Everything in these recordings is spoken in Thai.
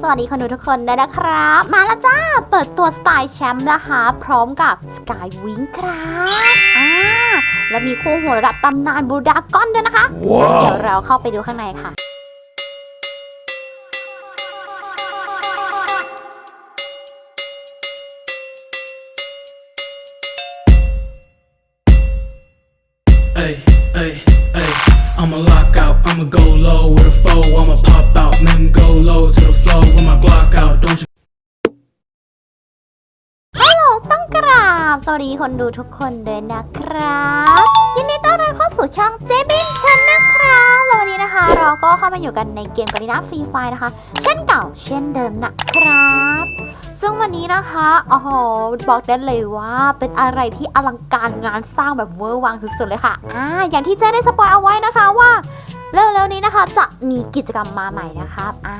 สวัสดีคนดูทุกคนด้วยนะครับ มาแล้วจ้า เปิดตัวสไตล์แชมป์นะคะ พร้อมกับสกายวิงครับอ่าแล้วมีคู่หัวระดับตำนานบูดากอนด้วยนะคะ เดี๋ยวเราเข้าไปดูข้างในค่ะ Ay, ay, ay. I'ma สวัสดีคนดูทุกคนด้วยนะครับ ยินดีต้อนรับเข้าสู่ช่องเจบินชันนะครับแล้ววันนี้นะคะ เราก็เข้ามาอยู่กันในเกมกันนะฟรีไฟนะคะ เช่นเก่าเช่นเดิมนะครับ ซึ่งวันนี้นะคะโอ้โหบอกได้เลยว่าเป็นอะไรที่อลังการงานสร้างแบบเวอร์วังสุดๆเลยค่ะอ่าอย่างที่เจ๊ได้สปอยเอาไว้นะคะว่าเร็วๆนี้นะคะจะมีกิจกรรมมาใหม่นะครับอ่า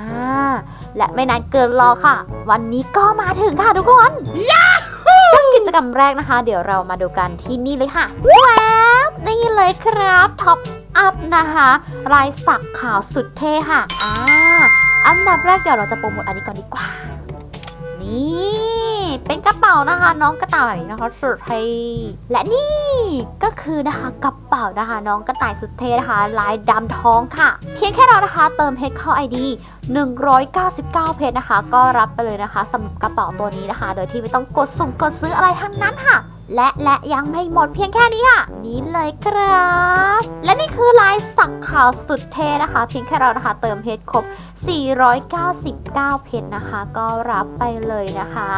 และไม่นานเกินรอค่ะ วันนี้ก็มาถึงค่ะทุกคนซึ่ง กิจกรรมแรกนะคะ เดี๋ยวเรามาดูกันที่นี่เลยค่ะแวบนี่เลยครับท็อปอัพนะคะลายสักขาวสุดเท่ค่ะอ่าอันดับแรกเดี๋ยวเราจะโปรโมทอันนี้ก่อนดีกว่า นี่ เป็นกระเป๋านะคะ น้องกระต่ายนะคะสุดเท่และนี่ ก็คือนะคะกระเป๋านะคะน้องกระต่ายสุดเท่นะคะลายดำท้องค่ะ เพียงแค่เรานะคะเติมเพชรเข้า ID 199 เพชรนะคะ ก็รับไปเลยนะคะสำหรับกระเป๋าตัวนี้นะคะ โดยที่ไม่ต้องกดสุ่มกดซื้ออะไรทั้งนั้นค่ะ และและยังไม่หมดเพียงแค่นี้ค่ะ นี่เลยครับ และนี่คือลายสักขาวสุดเท่นะคะ เพียงแค่เรานะคะ เติมเพชรครบ 499 เพชรนะคะ ก็รับไปเลยนะคะ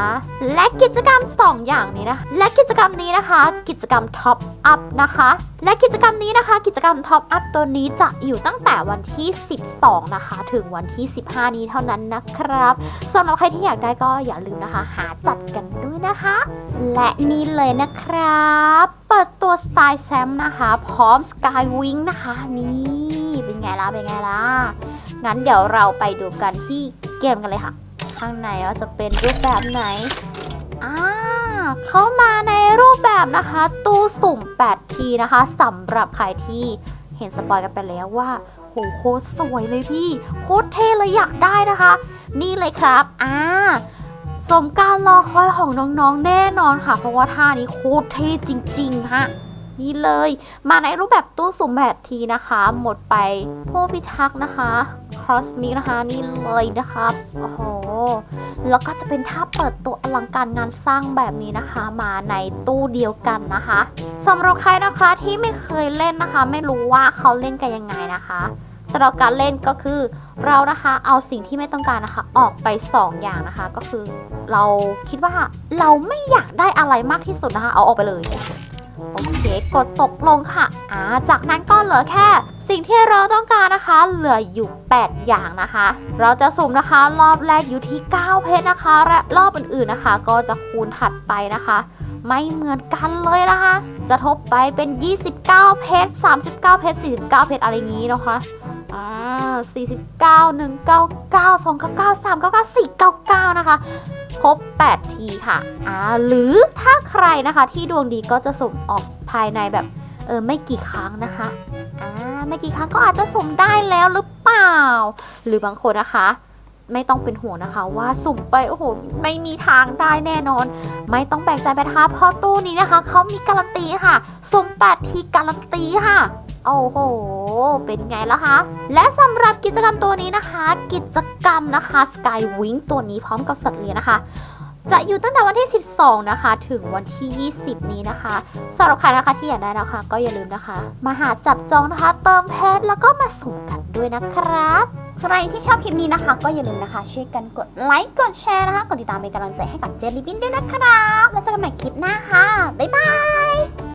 และกิจกรรม 2 อย่างนี้นะ และกิจกรรมนี้นะคะ กิจกรรมท็อปอัพนะคะ และกิจกรรมนี้นะคะ กิจกรรมท็อปอัพตัวนี้จะอยู่ตั้งแต่วันที่ 12 นะคะ ถึงวันที่ 15 นี้เท่านั้นนะครับสำหรับใครที่อยากได้ก็อย่าลืมนะคะ หาจัดกันด้วยนะคะ และนี่เลยนะครับ เปิดตัวสไตล์แซมนะคะ พร้อมสกายวิงนะคะ นี่เป็นไงล่ะ เป็นไงล่ะ งั้นเดี๋ยวเราไปดูกันที่เกมกันเลยค่ะ ข้างในว่าจะเป็นรูปแบบไหนอ่าเข้ามาในรูปแบบนะคะ ตู้สุ่ม 8 ทีนะคะสำหรับใครที่เห็นสปอยกันไปแล้วว่าโหโคตรสวยเลยพี่ โคตรเท่เลยอยากได้นะคะ นี่เลยครับ อ่า สมการรอคอยของน้องๆแน่นอนค่ะ เพราะว่าท่านี้โคตรเท่จริงๆฮะนี่เลย มาในรูปแบบตู้สุ่มแบบทีนะคะ หมดไปผู้พิทักษ์นะคะ ครอสมิกนะคะนี่เลยนะครับโอ้โห แล้วก็จะเป็นท่าเปิดตัวอลังการงานสร้างแบบนี้นะคะ มาในตู้เดียวกันนะคะสำหรับใครนะคะที่ไม่เคยเล่นนะคะ ไม่รู้ว่าเขาเล่นกันยังไงนะคะ สำหรับการเล่นก็คือเรานะคะเอาสิ่งที่ไม่ต้องการนะคะ ออกไป 2 อย่างนะคะ ก็คือเราคิดว่าเราไม่อยากได้อะไรมากที่สุดนะคะ เอาออกไปเลยโอเคกดตกลงค่ะอ่าจากนั้นก็เหลือแค่ สิ่งที่เราต้องการนะคะ เหลืออยู่ 8 อย่างนะคะ เราจะสุ่มนะคะรอบแรกอยู่ที่ 9 เพชรนะคะ และรอบอื่นๆนะคะ ก็จะคูณถัดไปนะคะ ไม่เหมือนกันเลยนะคะ จะทบไปเป็น 29 เพชร39 เพชร49 เพชรอะไรงี้นะคะ อย่างนี้นะคะอ่า49 199 299 399 499นะคะ ครบ8ทีค่ะอ่าหรือถ้าใครนะคะที่ดวงดีก็จะสุ่มออกภายในแบบเออไม่กี่ครั้งนะคะอ่าไม่กี่ครั้งก็อาจจะสุ่มได้แล้วหรือเปล่า หรือบางคนนะคะไม่ต้องเป็นห่วงนะคะว่าสุ่มไปโอ้โหไม่มีทางได้แน่นอน ไม่ต้องแปลกใจไปนะคะเพราะตู้นี้นะคะเขามีการันตีค่ะ สุ่ม8ทีการันตีค่ะ โอ้โห เป็นไงล่ะคะ และสำหรับกิจกรรมตัวนี้นะคะ กิจกรรมนะคะ Sky Wing ตัวนี้พร้อมกับสัตว์เลี้ยงนะคะ จะอยู่ตั้งแต่วันที่ 12 นะคะ ถึงวันที่ 20 นี้นะคะสำหรับใครนะคะที่อยากได้นะคะ ก็อย่าลืมนะคะ มาหาจับจองนะคะ เติมเพชรแล้วก็มาสุ่มกันด้วยนะครับใครที่ชอบคลิปนี้นะคะ ก็อย่าลืมนะคะ ช่วยกันกดไลค์กดแชร์นะคะกดติดตามเป็นกำลังใจให้กับเจลลี่บินด้วยนะครับ แล้วเจอกันใหม่คลิปหน้าค่ะ บ๊ายบาย